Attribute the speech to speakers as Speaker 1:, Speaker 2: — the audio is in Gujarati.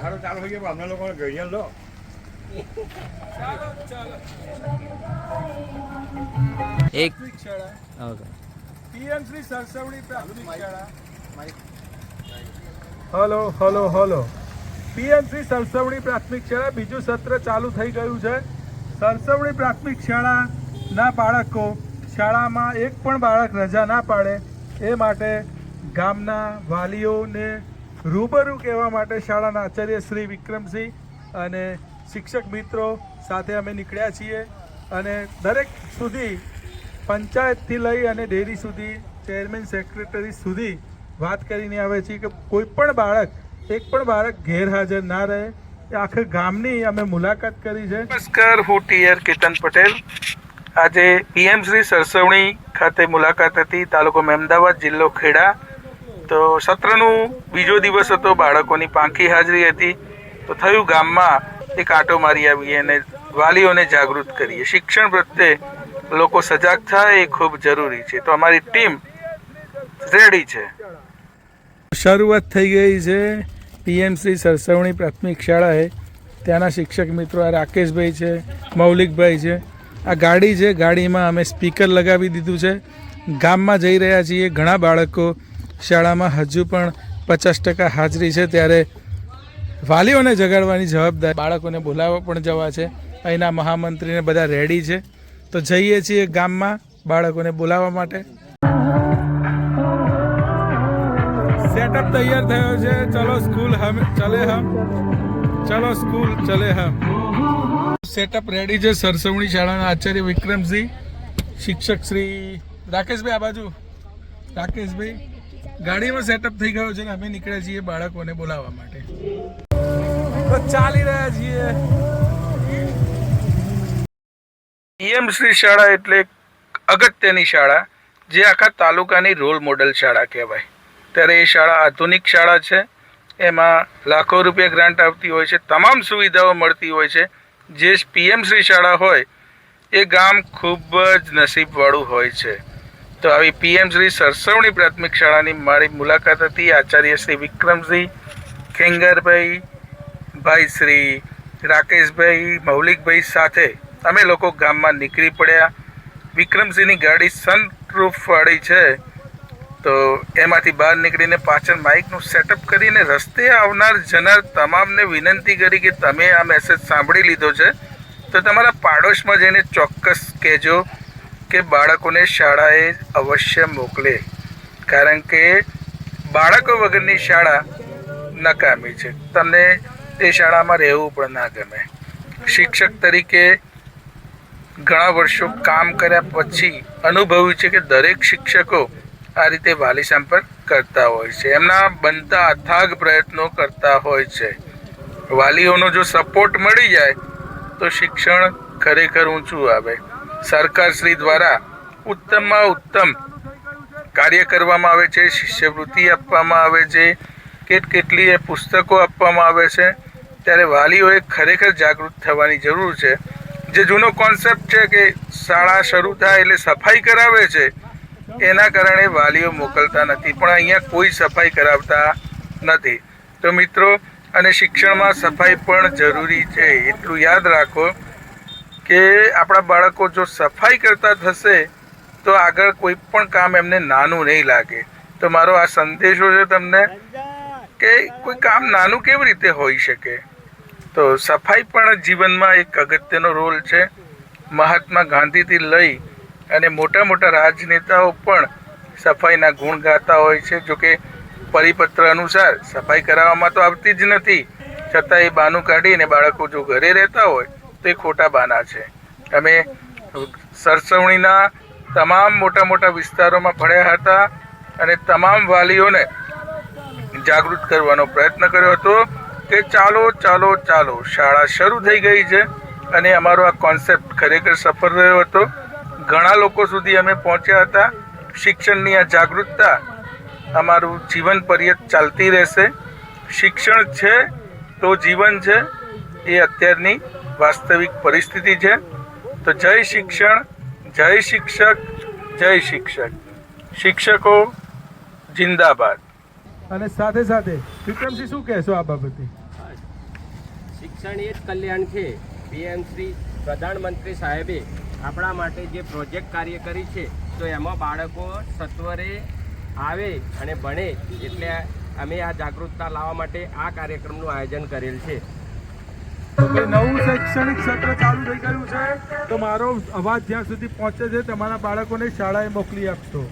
Speaker 1: બેહારો ચાલુ થઈ ગયો પણ અમને લોકોને ગઈયા લો.
Speaker 2: એક
Speaker 3: શાળા.
Speaker 2: ઓકે.
Speaker 3: પીએમ શ્રી સરસવણી પ્રાથમિક શાળા. Hello hello hello. PM Shri Sarasvani પ્રાથમિક શાળા બીજું સત્ર ચાલુ થઈ ગયું છે. સરસવણી પ્રાથમિક શાળાના બાળકો શાળામાં એક પણ બાળક રજા ના પાડે એ માટે ગામના વાલીઓને રૂબરૂ કહેવા માટે શાળાના આચાર્ય શ્રી વિક્રમસિંહ અને શિક્ષક મિત્રો સાથે અમે નીકળ્યા છીએ અને દરેક સુધી પંચાયતથી લઈ અને ડેરી સુધી, ચેરમેન સેક્રેટરી સુધી વાત કરીને આવે છે કે કોઈ પણ બાળક, એક પણ બાળક ગેરહાજર ના રહે. આખા ગામની અમે મુલાકાત કરી છે. નમસ્કાર, હું ટીઆર કેતન પટેલ. આજે પીએમ શ્રી સરસવણી ખાતે મુલાકાત હતી, તાલુકો મહેમદાવાદ જિલ્લો ખેડા. તો સત્રનું બીજો દિવસ હતો, બાળકોની પાંખી હાજરી હતી. તો થયું ગામમાં એક આંટો મારી આવીએ અને વાલીઓને જાગૃત કરીએ. શિક્ષણ પ્રત્યે લોકો સજાગ થાય એ ખૂબ જરૂરી છે. તો અમારી ટીમ રેડી છે. શરૂઆત થઈ ગઈ છે પીએમસી સરસવણી પ્રાથમિક શાળાએ. ત્યાંના શિક્ષક મિત્રો આ રાકેશભાઈ છે, મૌલિકભાઈ છે. આ ગાડી છે, ગાડીમાં અમે સ્પીકર લગાવી દીધું છે. ગામમાં જઈ રહ્યા છીએ ઘણા બાળકો શાળામાં હજુ પણ પચાસ ટકા હાજરી છે. ત્યારે વાલીઓને જગાડવાની જવાબદારી, બાળકોને બોલાવવા પણ જવા છે. અહીંના મહામંત્રીને બધા રેડી છે. તો જઈએ છીએ ગામમાં બાળકોને બોલાવવા માટે. સેટઅપ તૈયાર થયો છે. ચલો સ્કૂલ હમ, ચલે હમ. ચલો સ્કૂલ ચલે હમ. સેટઅપ રેડી છે સરસવણી શાળાના આચાર્ય વિક્રમસિંહ શિક્ષક શ્રી રાકેશભાઈ આ બાજુ. રાકેશભાઈ. ગાડીમાં સેટઅપ થઈ ગયો છે ને અમે નીકળ્યા છીએ બાળકોને બોલાવવા માટે. તો ચાલી રહ્યા છીએ. પીએમ શ્રી શાળા એટલે અગત્યની શાળા જે આખા તાલુકાની રોલ મોડલ શાળા કહેવાય. ત્યારે એ શાળા આધુનિક શાળા છે. એમાં લાખો રૂપિયા ગ્રાન્ટ આવતી હોય છે. તમામ સુવિધાઓ મળતી હોય છે. જે પીએમ શ્રી શાળા હોય એ ગામ ખૂબ જ નસીબવાળું હોય છે. તો આવી પીએમ શ્રી સરસવણી પ્રાથમિક શાળાની મારી મુલાકાત હતી. આચાર્ય શ્રી વિક્રમસિંહ, ખેંગરભાઈ, ભાઈ શ્રી રાકેશભાઈ, મૌલિકભાઈ સાથે અમે લોકો ગામમાં નીકળી પડ્યા. વિક્રમસિંહની ગાડી સનરૂફ વાળી છે. તો એમાંથી બહાર નીકળીને પાછળ માઇકનું સેટઅપ કરીને રસ્તે આવનાર જનાર તમામને વિનંતી કરી કે તમે આ મેસેજ સાંભળી લીધો છે. તો તમારા પાડોશમાં જઈને ચોક્કસ કહેજો. કે બાળકોને શાળાએ અવશ્ય મોકલે. કારણ કે બાળકો વગરની શાળા નકામી છે. તમને એ શાળામાં રહેવું પણ ના ગમે. શિક્ષક તરીકે ઘણા વર્ષો કામ કર્યા પછી અનુભવ્યું છે કે દરેક શિક્ષકો આ રીતે વાલી સંપર્ક કરતા હોય છે. એમના બનતા અથાગ પ્રયત્નો કરતા હોય છે. વાલીઓનો જો સપોર્ટ મળી જાય, તો શિક્ષણ ખરેખર ઊંચું આવે. સરકારશ્રી દ્વારા ઉત્તમમાં ઉત્તમ કાર્ય કરવામાં આવે છે, શિષ્યવૃત્તિ આપવામાં આવે છે, કેટ કેટલીય પુસ્તકો આપવામાં આવે છે. ત્યારે વાલીઓએ ખરેખર જાગૃત થવાની જરૂર છે. જે જૂનો કોન્સેપ્ટ છે કે શાળા શરૂ થાય એટલે સફાઈ કરાવે છે, એના કારણે વાલીઓ મોકલતા નથી. પણ અહીંયા કોઈ સફાઈ કરાવતા નથી. તો મિત્રો, અને શિક્ષણમાં સફાઈ પણ જરૂરી છે. એટલું યાદ રાખો કે આપણા બાળકો જો સફાઈ કરતા થશે, તો આગળ કોઈ પણ કામ એમને નાનું નહીં લાગે. તો મારો આ સંદેશો છે તમને કે કોઈ કામ નાનું કેવી રીતે હોઈ શકે? તો સફાઈ પણ જીવનમાં એક અગત્યનો રોલ છે. મહાત્મા ગાંધીથી લઈ અને મોટા મોટા રાજનેતાઓ પણ સફાઈના ગુણ ગાતા હોય છે. જો કે પરિપત્ર અનુસાર સફાઈ કરાવવામાં તો આવતી જ નથી. છતાં એ બાનું કાઢીને બાળકો જો ઘરે રહેતા હોય તો ખોટા બાના છે. અમે સરસવણીના તમામ મોટા મોટા વિસ્તારોમાં ભણ્યા હતા અને તમામ વાલીઓને જાગૃત કરવાનો પ્રયત્ન કર્યો હતો કે ચાલો ચાલો ચાલો, શાળા શરૂ થઈ ગઈ છે અને અમારો આ કોન્સેપ્ટ ખરેખર સફળ રહ્યો હતો. ઘણા લોકો સુધી અમે પહોંચ્યા હતા. શિક્ષણની આ જાગૃતતા અમારું જીવન પર્યત ચાલતી રહેશે. શિક્ષણ છે તો જીવન છે, એ અત્યારની વાસ્તવિક પરિસ્થિતિ છે. તો જય શિક્ષણ જય શિક્ષક જય શિક્ષક. શિક્ષકો જિંદાબાદ. અને સાથે સાથે વિક્રમસિંહ શું કહેશો આ બાબતે?
Speaker 2: શિક્ષણ એ જ કલ્યાણ છે. પીએમ શ્રી પ્રધાનમંત્રી સાહેબે આપણા માટે જે પ્રોજેક્ટ કાર્ય કરી છે તો એમાં બાળકો સત્વરે આવે અને ભણે એટલે અમે આ જાગૃતતા લાવવા માટે આ કાર્યક્રમનું આયોજન કરેલ છે.
Speaker 3: કે નવું શૈક્ષણિક સત્ર ચાલુ થઈ ગયું છે, તો મારો અવાજ જ્યાં સુધી પહોંચે છે, તમારા બાળકોને શાળાએ મોકલી આપશો.